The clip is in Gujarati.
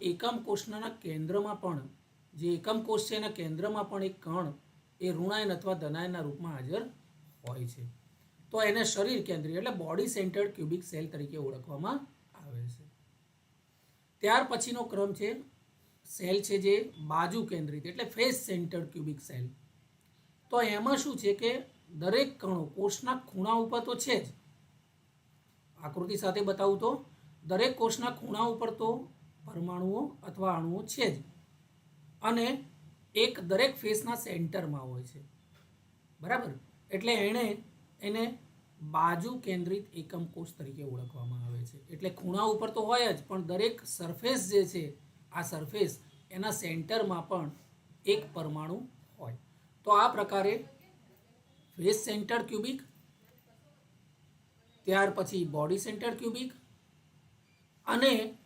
એકમ કોષના કેન્દ્રમાં પણ, જે એકમ કોષ છે એના કેન્દ્રમાં પણ એક કણ એ ઋણાયન અથવા ધનાયનના રૂપમાં હાજર હોય છે. તો એને શરીર કેન્દ્રીય એટલે બોડી સેન્ટર્ડ ક્યુબિક સેલ તરીકે ઓળખવામાં આવે છે. ત્યાર પછીનો ક્રમ છે સેલ છે જે બાજુ કેન્દ્રિત એટલે ફેસ સેન્ટર્ડ ક્યુબિક સેલ તો એમાં શું છે કે દરેક કણો કોષના ખૂણા ઉપર તો છે જ. આકૃતિ સાથે બતાવું તો, દરેક કોષના ખૂણા ઉપર તો પરમાણુઓ અથવા અણુઓ છે જ. અને એક દરેક ફેસના સેન્ટરમાં હોય છે. બરાબર? એટલે એણે એને બાજુ કેન્દ્રિત એકમ કોષ તરીકે ઓળખવામાં આવે છે. એટલે ખૂણા ઉપર તો હોય જ, પણ દરેક સરફેસ જે છે, આ સરફેસ એના સેન્ટરમાં પણ એક પરમાણુ હોય. તો આ પ્રકારે ફેસ સેન્ટર ક્યુબિક, ત્યાર પછી બોડી સેન્ટર ક્યુબિક અને